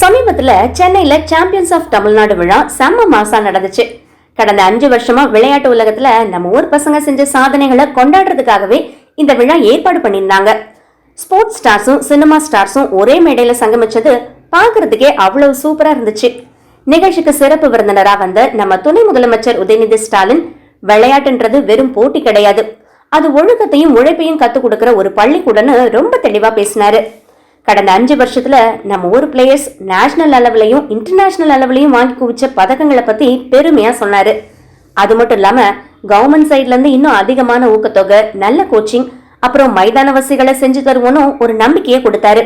சமீபத்துல சென்னையில champions of Tamil Nadu விழா செம்ம மாசா நடந்துச்சு. கடந்த அஞ்சு வருஷமா விளையாட்டு உலகத்துல நம்ம ஊர் பசங்க செஞ்ச சாதனைகளை கொண்டாடுறதுக்காகவே இந்த விழா ஏற்பாடு பண்ணியிருந்தாங்க. ஸ்போர்ட்ஸ் ஸ்டார்ஸும் சினிமா ஸ்டார்ஸும் ஒரே மேடையில சங்கமிச்சது பார்க்கறதுக்கே அவ்வளவு சூப்பரா இருந்துச்சு. நிகழ்ச்சிக்கு சிறப்பு விருந்தினரா வந்த நம்ம துணை முதலமைச்சர் உதயநிதி ஸ்டாலின் விளையாட்டுன்றது வெறும் போட்டி கிடையாது. அது ஒழுக்கத்தையும் உழைப்பையும் கத்துக் கொடுக்கிற ஒரு பள்ளிக்கூடன்னு ரொம்ப தெளிவா பேசினாரு. கடந்த அஞ்சு வருஷத்துல நம்ம ஊர் பிளேயர்ஸ் நேஷனல் அளவுலையும் இன்டர்நேஷனல் அளவுலையும் வாங்கி குவிச்ச பதக்கங்களை பத்தி பெருமையா சொன்னாரு. அது மட்டும் இல்லாம கவர்மெண்ட் சைட்ல இருந்து இன்னும் அதிகமான ஊக்கத்தொகை நல்ல கோச்சிங் அப்புறம் மைதான வசதிகளை செஞ்சு தருவோன்னு ஒரு நம்பிக்கையை கொடுத்தாரு.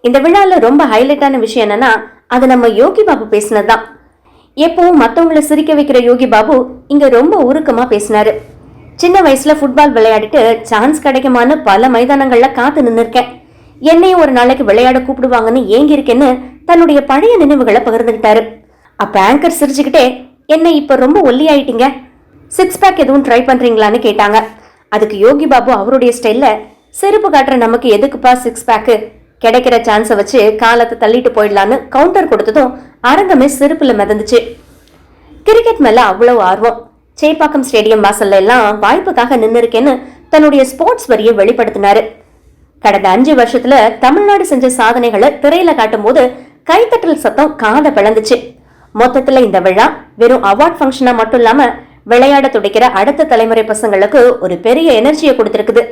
இந்த விழால ரொம்ப ஹைலைட்டான விஷயம் என்னன்னா அது நம்ம யோகி பாபு பேசினதுதான். எப்பவும் மத்தவங்கள சிரிக்க வைக்கிற யோகி பாபு இங்க ரொம்ப உருக்கமா பேசினாரு. சின்ன வயசுல ஃபுட்பால் விளையாடிட்டு சான்ஸ் கிடைக்குமான்னு பல மைதானங்கள்ல காத்து நின்னுருக்கேன். என்னையும் ஒரு நாளைக்கு விளையாட கூப்பிடுவாங்கன்னு ஏங்கி இருக்கேன்னு தன்னுடைய பழைய நினைவுகளை பகிர்ந்துகிட்டாரு. அப்ப ஆங்கர் சிரிச்சுக்கிட்டே என்ன இப்ப ரொம்ப ஒல்லி ஆயிட்டீங்க சிக்ஸ் பேக் எதுவும் ட்ரை பண்றீங்களான்னு கேட்டாங்க. அதுக்கு யோகி பாபு அவருடைய ஸ்டைல்ல செருப்பு காட்டுற நமக்கு எதுக்குப்பா சிக்ஸ் பேக்கு கிடைக்கிற சான்ஸை வச்சு காலத்தை தள்ளிட்டு போயிடலான்னு கவுண்டர் கொடுத்ததும் அரங்கமே செருப்புல மிதந்துச்சு. கிரிக்கெட் மேல அவ்வளவு ஆர்வம். சேப்பாக்கம் ஸ்டேடியம் வாசல்ல எல்லாம் வாய்ப்புக்காக நின்னு இருக்கேன்னு தன்னுடைய ஸ்போர்ட்ஸ் வரியை வெளிப்படுத்தினாரு. கடந்த அஞ்சு வருஷத்துல தமிழ்நாடு செஞ்ச சாதனைகளை திரையில காட்டும் போது கைத்தட்டல் சத்தம் காத பிளந்துச்சு. மொத்தத்துல இந்த விழா வெறும் அவார்ட் ஃபங்க்ஷனா மட்டும் இல்லாம விளையாட துடைக்கிற அடுத்த தலைமுறை பசங்களுக்கு ஒரு பெரிய எனர்ஜியை கொடுத்திருக்குது.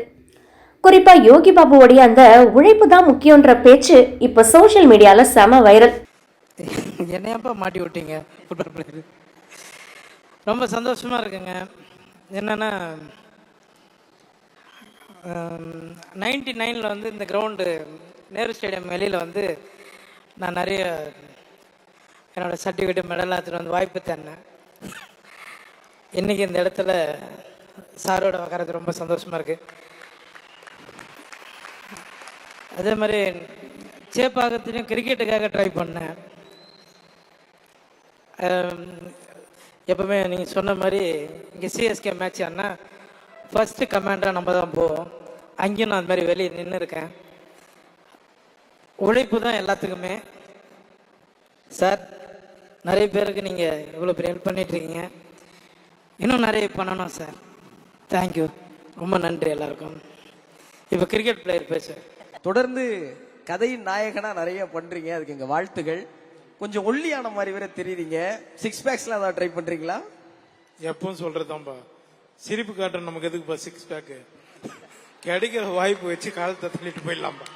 குறிப்பா யோகி பாபுவோடைய அந்த உழைப்பு தான் முக்கியன்ற பேச்சு இப்ப சோஷியல் மீடியால செம வைரல் என்னையப்பா மாட்டி விட்டீங்க? ரொம்ப சந்தோஷமா இருக்குங்க. என்னன்னா நைன்டி நைனில் வந்து இந்த கிரவுண்டு நேரு ஸ்டேடியம் வெளியில் வந்து நான் நிறைய என்னோடய சர்டிஃபிகேட்டு மெடல் எடுத்துகிட்டு வந்து வாய்ப்பு தந்தேன். இன்றைக்கி இந்த இடத்துல சாரோட உக்காரது ரொம்ப சந்தோஷமாக இருக்குது அதே மாதிரி சேப்பாக்கத்துலேயும் கிரிக்கெட்டுக்காக ட்ரை பண்ணேன். எப்பவுமே நீங்கள் சொன்ன மாதிரி இங்கே சிஎஸ்கே மேட்ச் ஆனால் ஃபஸ்ட்டு கமாண்டராக நம்ம தான் போவோம் அங்கேயும் நான் அந்த மாதிரி வெளியே நின்று இருக்கேன் உழைப்பு தான் எல்லாத்துக்குமே. சார் நிறைய பேருக்கு நீங்கள் இவ்வளோ பெரிய ஹெல்ப் பண்ணிட்டுருக்கீங்க இன்னும் நிறைய பண்ணணும் சார் தேங்க்யூ ரொம்ப நன்றி எல்லாருக்கும். இப்போ கிரிக்கெட் பிளேயர் பேச. தொடர்ந்து கதையின் நாயகனா நிறைய பண்றீங்க. அதுக்கு எங்க வாழ்த்துகள். கொஞ்சம் ஒல்லியான மாதிரி வேற தெரியுறீங்க. சிக்ஸ் பேக்ஸ்லாம் ஏதாவது ட்ரை பண்றீங்களா? எப்பவும் சொல்றதாம்பா சிரிப்பு காட்டுற நமக்கு எதுக்குப்பா சிக்ஸ் பேக்கு கிடைக்கிற வாய்ப்பு வச்சு காலத்தை தள்ளிட்டு போயிடலாம்பா.